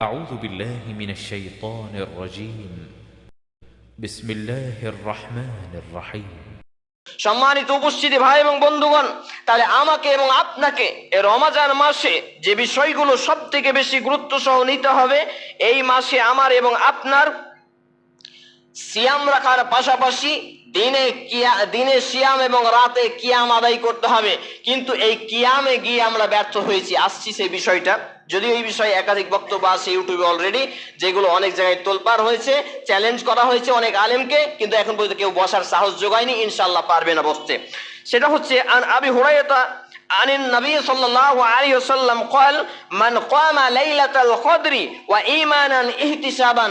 أعوذ بالله من الشيطان الرجيم بسم الله الرحمن الرحيم সম্মানিত উপস্থিতি ভাই এবং বন্ধুগণ তাহলে আমাকে এবং আপনাকে এই রমাজান মাসে যে বিষয়গুলো সব থেকে বেশি গুরুত্ব সহ নিতে হবে এই মাসে আমার এবং আপনার সিয়াম রাখার পাশাপাশি দিনে কিয়া দিনে সিয়াম এবং রাতে কিয়াম আদায় করতে হবে কিন্তু এই কিয়ামে গিয়ে আমরা ব্যর্থ হয়েছি আসছি সেই বিষয়টা যদিও এই বিষয়ে একাধিক বক্তব্য আছে ইউটিউবে অলরেডি যেগুলো অনেক জায়গায় তোলপার হয়েছে চ্যালেঞ্জ করা হয়েছে অনেক আলেমকে কিন্তু এখন পর্যন্ত কেউ বসার সাহস যোগায়নি ইনশাল্লাহ পারবে না বসতে সেটা হচ্ছে আন আবি হুরাইতা عن النبي صلى الله عليه وسلم قال من قام ليلة القدر وإيمانا احتسابا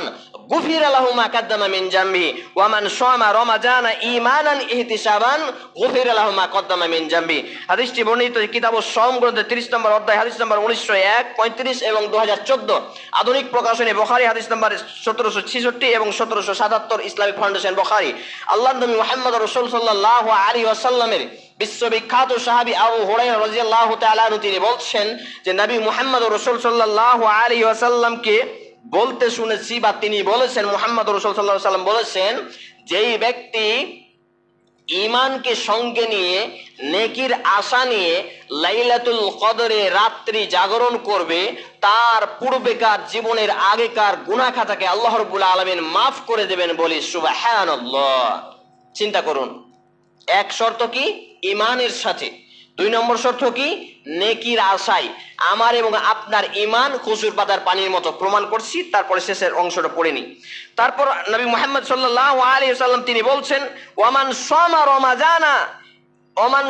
গুফির আলাহুমা কাদ্দামা মিন জাম্বি ওয়ামান সোয়ামা রমাজানা ইমানান ইহতিসাবান, গুফির আলাহুমা কদ্দামা মিন জাম্বি হাদিসটি বর্ণিত কিতাব সোম গ্রন্থে ত্রিশ নম্বর অধ্যায়, হাদিস নম্বর উনিশশো এক, পঁয়ত্রিশ এবং দু হাজার চোদ্দ। আধুনিক প্রকাশনী বখারি, হাদিস নম্বর সতেরোশো ছেষট্টি এবং সতেরোশো সাতাত্তর ইসলামিক ফাউন্ডেশন বখারি। আল্লাহ নবী মোহাম্মদ রসুল সাল্লাহ আলী ওয়াসাল্লামের বিশ্ববিখ্যাত সাহাবি আবু হুরাইরা রাদিয়াল্লাহু তাআলা তিনি বলছেন যে, নবী মুহাম্মদ রাসূল সাল্লাল্লাহু আলাইহি ওয়াসাল্লামকে বলতে শুনেছি বা তিনি বলেছেন, মোহাম্মদ রসুল আলাইহি সাল্লাম বলেছেন, যেই ব্যক্তি ইমানকে সঙ্গে নিয়ে, নেকির আশা নিয়ে লাইলাতুল কদরে রাত্রি জাগরণ করবে, তার পূর্বেকার জীবনের আগেকার গুনাখাতাকে আল্লাহ রব্বুল আলমিন মাফ করে দেবেন বলি সুবাহানাল্লাহ। চিন্তা করুন, এক শর্ত কি? ইমানের সাথে। দুই নম্বর শর্ত কি? নেকির আশায়। আমার এবং আপনার ইমান খুচুর পাতার পানির মতো। প্রমাণ করছি, তারপরে শেষের অংশটা পড়েনি তারপর নবী মোহাম্মদ সাল্লাহ আলী সাল্লাম তিনি বলছেন ওয়ামান সমা রমাজানা ওয়া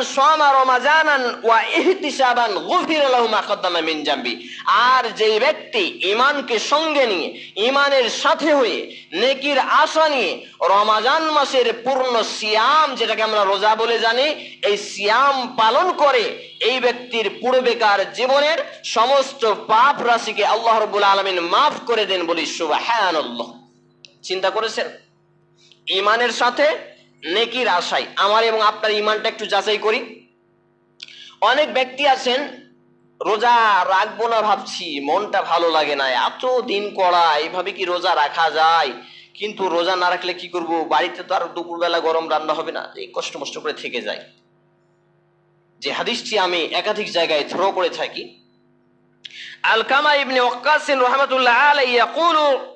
জামবি। আর যেই ব্যক্তি ইমানকে সঙ্গে নিয়ে ইমানের সাথে হয়ে, নেকির আশা নিয়ে রমাজান মাসের পূর্ণ সিয়াম, যেটাকে আমরা রোজা বলে জানি, এই সিয়াম পালন করে এই ব্যক্তির পূর্বেকার জীবনের সমস্ত পাপ রাশিকে আল্লাহ রাব্বুল আলামিন মাফ করে দেন বলি সুবহানাল্লাহ। চিন্তা করেছেন? ইমানের সাথে নেকির আশায় আমার এবং আপনার ইমানটা একটু যাচাই করি। অনেক ব্যক্তি আছেন, রোজা রাখব না ভাবছি, মনটা ভালো লাগে না, এত দিন করা, এইভাবে কি রোজা রাখা যায়? কিন্তু রোজা না রাখলে কি করব? বাড়িতে তো আর দুপুরবেলা গরম রান্না হবে না, এই কষ্ট মষ্ট করে থেকে যায়। যে হাদিসটি আমি একাধিক জায়গায় থ্রো করে থাকি। আলকামা ইবনে ওয়াক্কাসিন রহমাতুল্লাহ আলাইহি ইয়াকুলু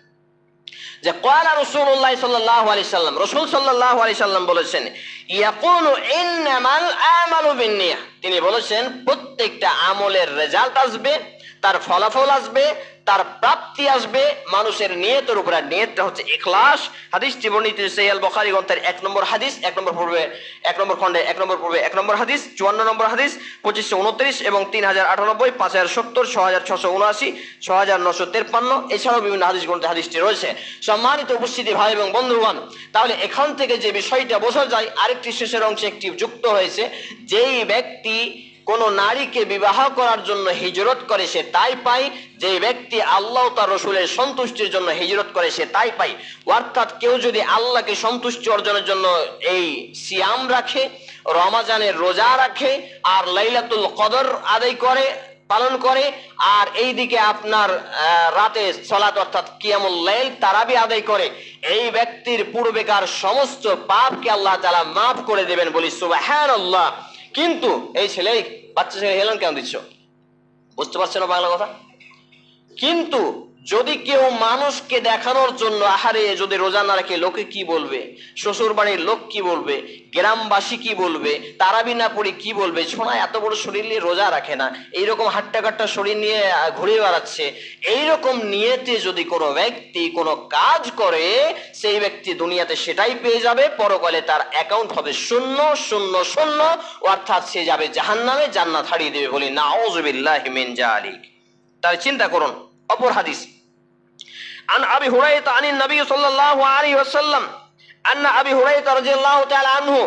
যে কয়লা রসুল্লাহ সাল্লাহ আলি সাল্লাম, রসুল সাল্লাহ আলি সাল্লাম বলেছেন তিনি বলেছেন, প্রত্যেকটা আমলের রেজাল্ট আসবে তার ফলাফল আসবে, তার প্রাপ্তি আসবে, মানুষের নিয়তের উপরে নিয়তটা হচ্ছে ইখলাস। হাদিসটি বর্ণিত সৈয়াল বখারি গ্রন্থের এক নম্বর হাদিস, এক নম্বর পূর্বে, এক নম্বর খণ্ডে, এক নম্বর পূর্বে, এক নম্বর হাদিস, চুয়ান্ন নম্বর হাদিস, পঁচিশশো উনত্রিশ এবং তিন হাজার আটানব্বই, পাঁচ হাজার সত্তর ছ হাজার ছশো উনআশি ছ হাজার নশো তেপ্পান্ন, এছাড়াও বিভিন্ন হাদিস গ্রন্থে হাদিসটি রয়েছে। সম্মানিত উপস্থিতি, ভাই এবং বন্ধুগণ, তাহলে এখান থেকে যে বিষয়টা বোঝা যায়, আরেকটি শেষের অংশে একটি যুক্ত হয়েছে, যেই ব্যক্তি কোন নারীকে বিবাহ করার জন্য হিজরত করে সে তাই পায় যে ব্যক্তি আল্লাহ তার রসুলের সন্তুষ্টির জন্য হিজরত করে সে তাই পায়। অর্থাৎ কেউ যদি আল্লাহকে সন্তুষ্টি অর্জনের জন্য এই সিয়াম রাখে, রমাজানের রোজা রাখে, আর লাইলাতুল কদর আদায় করে, পালন করে, আর এই দিকে আপনার রাতে সলাত অর্থাৎ কিয়ামুল লাইল তারাবি আদায় করে, এই ব্যক্তির পূর্বেকার সমস্ত পাপকে আল্লাহ তাআলা মাফ করে দেবেন বলি সুবহানাল্লাহ। কিন্তু এই ছেলে বাচ্চা ছেলে হেলান কেন দিচ্ছ? বুঝতে পারছে না বাংলা কথা? কিন্তু যদি কেউ মানুষকে দেখানোর জন্য আহারে যদি রোজা না রাখে, লোকে কি বলবে? শ্বশুর বাড়ির লোক কি বলবে? গ্রামবাসী কি বলবে? তারাবি না পড়ে কি বলবে? ছোনা এত বড় শরীর নিয়ে রোজা রাখে না। এইরকম হাট্টা কাট্টা শরীর নিয়ে ঘুরে বেড়াচ্ছে। এইরকম নিয়েতে যদি কোনো ব্যক্তি কোনো কাজ করে, সেই ব্যক্তি দুনিয়াতে সেটাই পেয়ে যাবে। পরকালে তার অ্যাকাউন্ট হবে শূন্য শূন্য শূন্য। অর্থাৎ সে যাবে জাহান্নামে, জান্নাত হারিয়ে দেবে বলি না ওজবিল্লাহ মিন জালিক। তাহলে চিন্তা করুন অপর হাদিস عن أبي هريرة عن النبي صلى الله عليه وسلم আন্না আবি হুরাইরা রাদিয়াল্লাহু তাআলা আনহু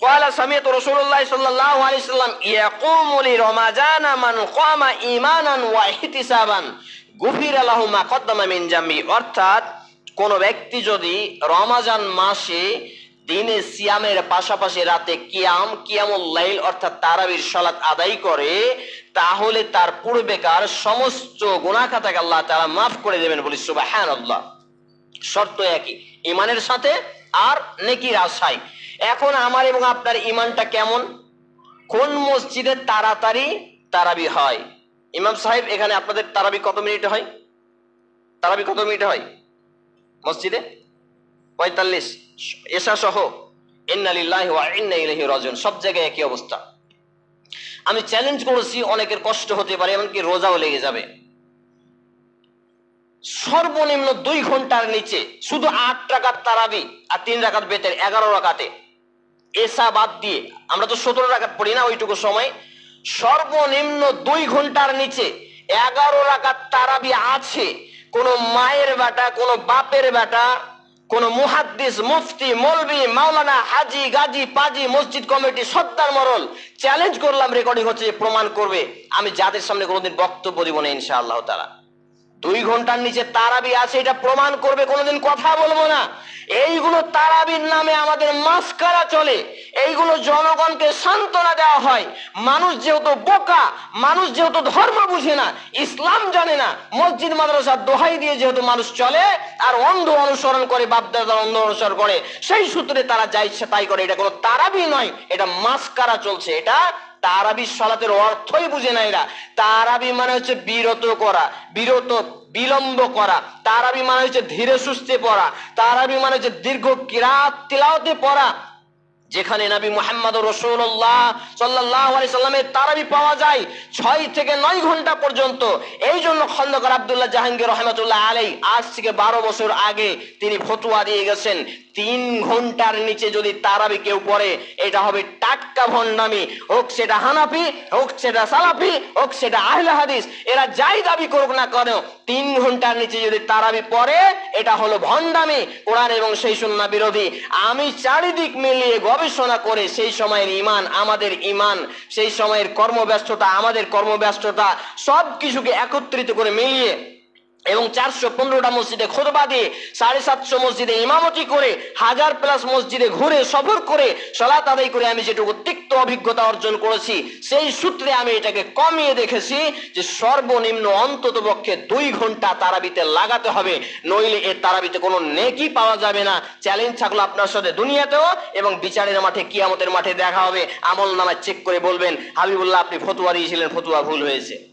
قال سمعت رسول الله صلى الله عليه وسلم يقوم لرمضان من قام ايمانا واحتسابا غفر له ما قدم من ذنبه অর্থাৎ কোন ব্যক্তি যদি রমাজান মাসে দিনে সিয়ামের পাশাপাশি রাতে কিয়াম, কিয়ামুল লাইল অর্থাৎ তারাবির সালাত আদায় করে, তাহলে তার পূর্বেকার সমস্ত গুনাহ খাতাকে আল্লাহ তাআলা মাফ করে দেবেন বলি সুবহানাল্লাহ। শর্ত একই ইমানের সাথে আর নেকির আশায়। এখন আমার এবং আপনার ইমানটা কেমন? কোন মসজিদে তাড়াতাড়ি তারাবি হয়? ইমাম সাহেব, এখানে আপনাদের তারাবি কত মিনিটে হয়? তারাবি কত মিনিটে হয় মসজিদে? পঁয়তাল্লিশ। এসা সহ রাজিউন। সব জায়গায় একই অবস্থা। আমি চ্যালেঞ্জ করেছি, অনেকের কষ্ট হতে পারে, এমনকি রোজাও লেগে যাবে। সর্বনিম্ন দুই ঘণ্টার নিচে শুধু আট টাকার তারাবি আর তিন রাকাত বেতের, এগারো রাকাতে। এসা বাদ দিয়ে, আমরা তো সতেরো রাকাত পড়ি না, ওইটুকু সময়। সর্বনিম্ন দুই ঘণ্টার নিচে এগারো রাকাত তারাবি আছে। কোন মায়ের বেটা, কোন বাপের বেটা কোন মুহাদ্দিস, মুফতি, মলবি, মাওলানা, হাজি, গাজি, পাজি, মসজিদ কমিটি, সত্তার মরল চ্যালেঞ্জ করলাম রেকর্ডিং হচ্ছে, প্রমাণ করবে। আমি যাদের সামনে কোনোদিন বক্তব্য দিব না, ইনশাআল্লাহ তারা দুই ঘণ্টার নিচে তারাবি আছে, এটা প্রমাণ করবে, কোনোদিন কথা বলব না। এইগুলো তারাবির নামে আমাদের মাস্কারা চলে। এইগুলো জনগণকে সান্ত্বনা দেওয়া হয়। মানুষ যেহেতু বোকা, মানুষ যেহেতু ধর্ম বুঝে না, ইসলাম জানে না, মসজিদ মাদ্রাসার দোহাই দিয়ে যেহেতু মানুষ চলে আর অন্ধ অনুসরণ করে বাপদাদার অন্ধ অনুসরণ করে, সেই সূত্রে তারা যা ইচ্ছে তাই করে। এটা কোনো তারাবি নয়, এটা মাস্কারা চলছে, এটা তারাবি সলাতের অর্থই বুঝে না এরা। তারাবি মানে হচ্ছে বিরত করা, বিরত, বিলম্ব করা। তারাবি মানে হচ্ছে ধীরে সুস্থে পড়া। তারাবি মানে হচ্ছে দীর্ঘ কিরাত তিলাওতে পড়া। যেখানে নবী মোহাম্মদ রসুল্লাহ সাল্লাহ আলি সাল্লামের তারাবি পাওয়া যায় ছয় থেকে নয় ঘণ্টা পর্যন্ত। এই জন্য খন্দকার আবদুল্লাহ জাহাঙ্গীর রহমতুল্লাহ আলাই আজ থেকে বারো বছর আগে তিনি ফতুয়া দিয়ে গেছেন। তিন ঘণ্টার নিচে যদি তারাবি কেউ পড়ে, এটা হবে টাটকা ভণ্ডামি। হোক সেটা হানাফি, হোক সেটা সালাফি, হোক সেটা আহলে হাদিস, এরা যাই দাবি করুক না কেন, তিন ঘণ্টার নিচে যদি তারাবি পড়ে, এটা হলো ভণ্ডামি। কোরআন এবং সেই সুন্না বিরোধী। আমি চারিদিক মিলিয়ে গবেষণা করে সেই সময়ের ইমান, আমাদের ইমান, সেই সময়ের কর্মব্যস্ততা, আমাদের কর্মব্যস্ততা সব কিছুকে একত্রিত করে মিলিয়ে এবং চারশো পনেরোটা মসজিদে খোদবা দিয়ে সাড়ে সাতশো মসজিদে ইমামতি করে, হাজার প্লাস মসজিদে ঘুরে, সফর করে, সলাত আদায় করে আমি যেটুকু তিক্ত অভিজ্ঞতা অর্জন করেছি, সেই সূত্রে আমি এটাকে কমিয়ে দেখেছি যে সর্বনিম্ন অন্তত পক্ষে দুই ঘণ্টা তারাবিতে লাগাতে হবে, নইলে এ তারাবিতে কোনো নেকি পাওয়া যাবে না। চ্যালেঞ্জ থাকল আপনার সাথে দুনিয়াতেও এবং বিচারের মাঠে, কিয়ামতের মাঠে দেখা হবে। আমল নামায় চেক করে বলবেন, হাবিবুল্লাহ আপনি ফতুয়া দিয়েছিলেন, ফতুয়া ভুল হয়েছে।